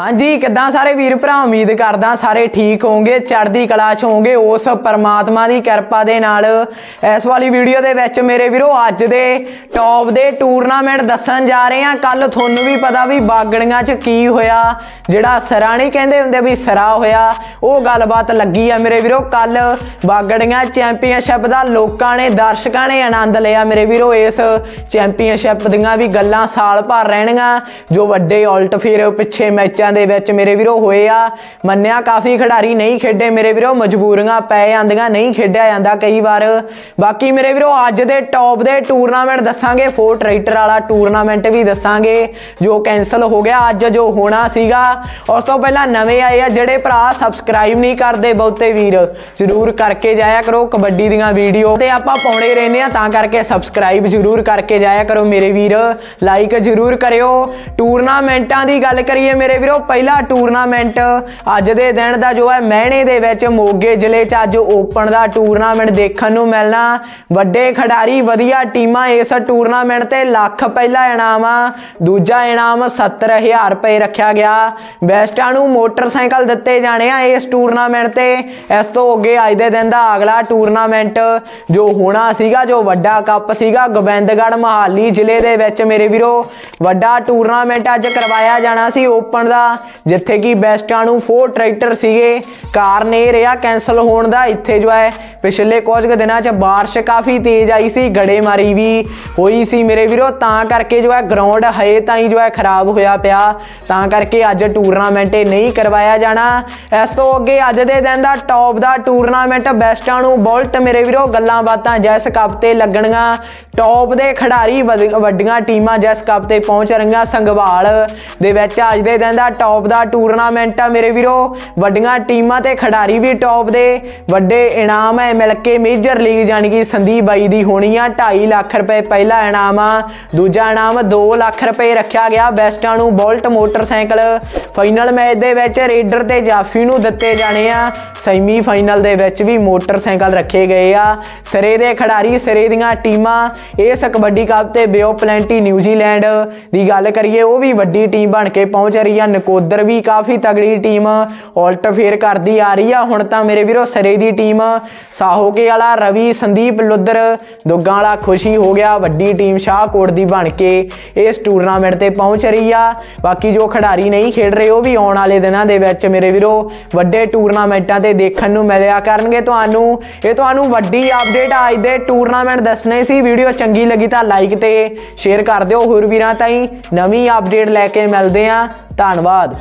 ਹਾਂਜੀ, ਕਿੱਦਾਂ ਸਾਰੇ ਵੀਰ ਭਰਾ? ਉਮੀਦ ਕਰਦਾ ਸਾਰੇ ਠੀਕ ਹੋਵੋਗੇ, ਚੜ੍ਹਦੀ ਕਲਾ ਚ ਹੋਵੋਗੇ, ਉਸ ਪਰਮਾਤਮਾ ਦੀ ਕਿਰਪਾ ਦੇ ਨਾਲ। ਇਸ ਵਾਲੀ ਵੀਡੀਓ ਦੇ ਵਿੱਚ ਮੇਰੇ ਵੀਰੋ, ਅੱਜ ਦੇ ਟੌਪ ਦੇ ਟੂਰਨਾਮੈਂਟ ਦੱਸਣ ਜਾ ਰਹੇ ਹਾਂ। ਕੱਲ ਤੁਹਾਨੂੰ ਵੀ ਪਤਾ ਵੀ ਬਾਗੜੀਆਂ ਚ ਕੀ ਹੋਇਆ, ਜਿਹੜਾ ਸਰਾ ਨਹੀਂ ਕਹਿੰਦੇ ਹੁੰਦੇ ਵੀ ਸਰਾ ਹੋਇਆ, ਉਹ ਗੱਲਬਾਤ ਲੱਗੀ ਆ ਮੇਰੇ ਵੀਰੋ। ਕੱਲ ਬਾਗੜੀਆਂ ਚੈਂਪੀਅਨਸ਼ਿਪ ਦਾ ਲੋਕਾਂ ਨੇ, ਦਰਸ਼ਕਾਂ ਨੇ ਆਨੰਦ ਲਿਆ ਮੇਰੇ ਵੀਰੋ। ਇਸ ਚੈਂਪੀਅਨਸ਼ਿਪ ਦੀਆਂ ਵੀ ਗੱਲਾਂ ਸਾਲ ਭਰ ਰਹਿਣਗੀਆਂ। ਜੋ ਵੱਡੇ ਉਲਟ ਫਿਰ ਪਿੱਛੇ ਮੈਚਾਂ ਦੇ ਵਿੱਚ ਮੇਰੇ ਵੀਰੋ ਹੋਏ ਆ। ਮੰਨਿਆ ਕਾਫੀ ਖਿਡਾਰੀ ਨਹੀਂ ਖੇਡੇ, ਮੇਰੇ ਵੀਰੋ ਮਜਬੂਰੀਆਂ ਪੈ ਜਾਂਦੀਆਂ, ਨਹੀਂ ਖੇਡਿਆ ਜਾਂਦਾ ਕਈ ਵਾਰ। ਬਾਕੀ ਮੇਰੇ ਵੀਰੋ ਅੱਜ ਦੇ ਟੌਪ ਦੇ ਟੂਰਨਾਮੈਂਟ ਦੱਸਾਂਗੇ ਫੋਰ ਟਰੈਕਟਰ ਵਾਲਾ ਟੂਰਨਾਮੈਂਟ ਵੀ ਦੱਸਾਂਗੇ, ਜੋ ਕੈਨਸਲ ਹੋ ਗਿਆ ਅੱਜ ਜੋ ਹੋਣਾ ਸੀਗਾ। ਉਸ ਤੋਂ ਪਹਿਲਾਂ ਨਵੇਂ ਆਏ ਆ ਜਿਹੜੇ ਭਰਾ ਸਬਸਕ੍ਰਾਈਬ ਨਹੀਂ ਕਰਦੇ ਬਹੁਤੇ ਵੀਰ, ਜਰੂਰ ਕਰਕੇ ਜਾਇਆ ਕਰੋ ਕਬੱਡੀ ਦੀਆਂ ਵੀਡੀਓ ਤੇ ਆਪਾਂ ਪਾਉਣੇ ਰਹਿੰਦੇ ਆ, ਤਾਂ ਕਰਕੇ ਸਬਸਕ੍ਰਾਈਬ ਜਰੂਰ ਕਰਕੇ ਜਾਇਆ ਕਰੋ ਮੇਰੇ ਵੀਰ। ਲਾਈਕ ਜਰੂਰ ਕਰਿਓ। ਟੂਰਨਾਮੈਂਟਾਂ ਦੀ ਗੱਲ ਕਰੀਏ ਮੇਰੇ ਵੀਰੋ ਪਹਿਲਾ ਟੂਰਨਾਮੈਂਟ ਅੱਜ ਦੇ ਦਿਨ ਦਾ ਜੋ ਹੈ ਮਹਿਣੇ ਦੇ ਵਿੱਚ ਮੋਗੇ ਜ਼ਿਲ੍ਹੇ 'ਚ ਅੱਜ ਓਪਨ ਦਾ ਟੂਰਨਾਮੈਂਟ ਦੇਖਣ ਨੂੰ ਮਿਲਣਾ। ਵੱਡੇ ਖਿਡਾਰੀ, ਵਧੀਆ ਟੀਮਾਂ ਇਸ ਟੂਰਨਾਮੈਂਟ ਤੇ ਲੱਖ ਪਹਿਲਾ ਇਨਾਮ ਆ। ਦੂਜਾ ਇਨਾਮ 70000 ਰੁਪਏ ਰੱਖਿਆ ਗਿਆ। ਬੈਸਟਾਂ ਨੂੰ ਮੋਟਰਸਾਈਕਲ ਦਿੱਤੇ ਜਾਣੇ ਆ ਇਸ ਟੂਰਨਾਮੈਂਟ ਤੇ। ਇਸ ਤੋਂ ਅੱਗੇ ਅੱਜ ਦੇ ਦਿਨ ਦਾ ਅਗਲਾ ਟੂਰਨਾਮੈਂਟ ਜੋ ਹੋਣਾ ਸੀਗਾ, ਜੋ ਵੱਡਾ ਕੱਪ ਸੀਗਾ, ਗੋਬਿੰਦਗੜ੍ਹ ਮਹਾਲੀ ਜ਼ਿਲ੍ਹੇ ਦੇ ਵਿੱਚ ਮੇਰੇ ਵੀਰੋ। ਵੱਡਾ ਟੂਰਨਾਮੈਂਟ ਅੱਜ ਕਰਵਾਇਆ ਜਾਣਾ ਸੀ ਓਪਨ ਦਾ। ਜਿੱਥੇ ਕਿ ਬੈਸਟਾਂ ਨੂੰ ਫੋਰ ਟਰੈਕਟਰ ਸੀਗੇ। ਕਾਰਨ ਇਹ ਰਿਹਾ ਕੈਨਸਲ ਹੋਣ ਦਾ। ਇੱਥੇ ਜੋ ਹੈ, ਪਿਛਲੇ ਕੁਝ ਦਿਨਾਂ 'ਚ ਬਾਰਿਸ਼ ਕਾਫੀ ਤੇਜ਼ ਆਈ ਸੀ, ਗੜੇਮਾਰੀ ਵੀ ਹੋਈ ਸੀ ਮੇਰੇ ਵੀਰੋ। ਤਾਂ ਕਰਕੇ ਜੋ ਹੈ ਗਰਾਊਂਡ ਹਏ ਤਾਂ ਹੀ ਜੋ ਹੈ ਖਰਾਬ ਹੋਇਆ ਪਿਆ। ਤਾਂ ਕਰਕੇ ਅੱਜ ਟੂਰਨਾਮੈਂਟ ਨਹੀਂ ਕਰਵਾਇਆ ਜਾਣਾ। ਇਸ ਤੋਂ ਅੱਗੇ ਅੱਜ ਦੇ ਦਿਨ ਦਾ ਟੌਪ ਦਾ ਟੂਰਨਾਮੈਂਟ ਬੈਸਟਾਂ ਨੂੰ ਬੋਲਟ ਮੇਰੇ ਵੀਰੋ, ਗੱਲਾਂ ਬਾਤਾਂ ਜੈਸ ਕੱਪ ਤੇ ਲੱਗਣੀਆਂ ਟੌਪ ਦੇ ਖਿਡਾਰੀ ਵਧ- ਵੱਡੀਆਂ ਟੀਮਾਂ ਜੈਸ ਕੱਪ ਤੇ ਪਹੁੰਚ ਰਹੀਆਂ। ਸੰਘਵਾਲ ਦੇ ਵਿੱਚ ਅੱਜ ਦੇ ਦਿਨ ਦਾ ਟੌਪ ਦਾ ਟੂਰਨਾਮੈਂਟ ਆ ਮੇਰੇ ਵੀਰੋ। ਵੱਡੀਆਂ ਟੀਮਾਂ ਤੇ ਖਿਡਾਰੀ ਵੀ ਟੌਪ ਦੇ। ਵੱਡੇ ਇਨਾਮ ਹੈ ਮਿਲ ਕੇ ਮੇਜਰ ਲੀਗ ਜਾਣੀ ਕਿ ਸੰਦੀਪ ਬਾਈ ਦੀ ਹੋਣੀ ਆ 2.5 ਲੱਖ ਰੁਪਏ ਪਹਿਲਾ ਇਨਾਮ ਆ। ਦੂਜਾ ਇਨਾਮ 2 ਲੱਖ ਰੁਪਏ ਰੱਖਿਆ ਗਿਆ ਬੈਸਟਾਂ ਨੂੰ ਬੋਲਟ ਮੋਟਰਸਾਈਕਲ। ਫਾਈਨਲ ਮੈਚ ਦੇ ਵਿੱਚ ਰੇਡਰ ਤੇ ਜਾਫੀ ਨੂੰ ਦਿੱਤੇ ਜਾਣੇ ਆ। ਸੈਮੀ ਫਾਈਨਲ ਦੇ ਵਿੱਚ ਵੀ ਮੋਟਰਸਾਈਕਲ ਰੱਖੇ ਗਏ ਆ। ਸਿਰੇ ਦੇ ਖਿਡਾਰੀ, ਸਿਰੇ ਦੀਆਂ ਟੀਮਾਂ। ਇਸ ਕਬੱਡੀ ਕੱਪ ਤੇ ਬਿਓ ਪਲੈਂਟੀ ਨਿਊਜ਼ੀਲੈਂਡ ਦੀ ਗੱਲ ਕਰੀਏ, ਉਹ ਵੀ ਵੱਡੀ ਟੀਮ ਬਣ ਕੇ ਪਹੁੰਚ ਰਹੀ ਆ। ਨਕੋਦਰ ਵੀ ਕਾਫੀ ਤਗੜੀ ਟੀਮ ਉਲਟ ਫੇਰ ਕਰਦੀ ਆ ਰਹੀ ਆ। ਹੁਣ ਤਾਂ ਮੇਰੇ ਵੀਰੋ ਸਰੇ ਦੀ ਟੀਮ, ਸਾਹੋਕੇ ਵਾਲਾ ਰਵੀ, ਸੰਦੀਪ ਲੁੱਦਰ ਦੁੱਗਾਂ ਵਾਲਾ ਖੁਸ਼ੀ ਹੋ ਗਿਆ। ਵੱਡੀ ਟੀਮ ਸ਼ਾਹਕੋਟ ਦੀ ਬਣ ਕੇ ਇਸ ਟੂਰਨਾਮੈਂਟ ਤੇ ਪਹੁੰਚ ਰਹੀ ਆ। ਬਾਕੀ ਜੋ ਖਿਡਾਰੀ ਨਹੀਂ ਖੇਡ ਰਹੇ, ਉਹ ਵੀ ਆਉਣ ਵਾਲੇ ਦਿਨਾਂ ਦੇ ਵਿੱਚ ਮੇਰੇ ਵੀਰੋ ਵੱਡੇ ਟੂਰਨਾਮੈਂਟਾਂ ਤੇ ਦੇਖਣ ਨੂੰ ਮਿਲਿਆ ਕਰਨਗੇ ਤੁਹਾਨੂੰ। ਇਹ ਤੁਹਾਨੂੰ ਵੱਡੀ ਅਪਡੇਟ ਅੱਜ ਦੇ ਟੂਰਨਾਮੈਂਟ ਦੱਸਣੇ ਸੀ। ਵੀਡੀਓ ਚੰਗੀ ਲੱਗੀ ਤਾਂ ਲਾਈਕ ਤੇ ਸ਼ੇਅਰ ਕਰ ਦਿਓ। ਹੋਰ ਵੀਰਾਂ ਤਾਈਂ ਨਵੀਂ ਅਪਡੇਟ ਲੈ ਕੇ ਮਿਲਦੇ ਆਂ। ਧੰਨਵਾਦ।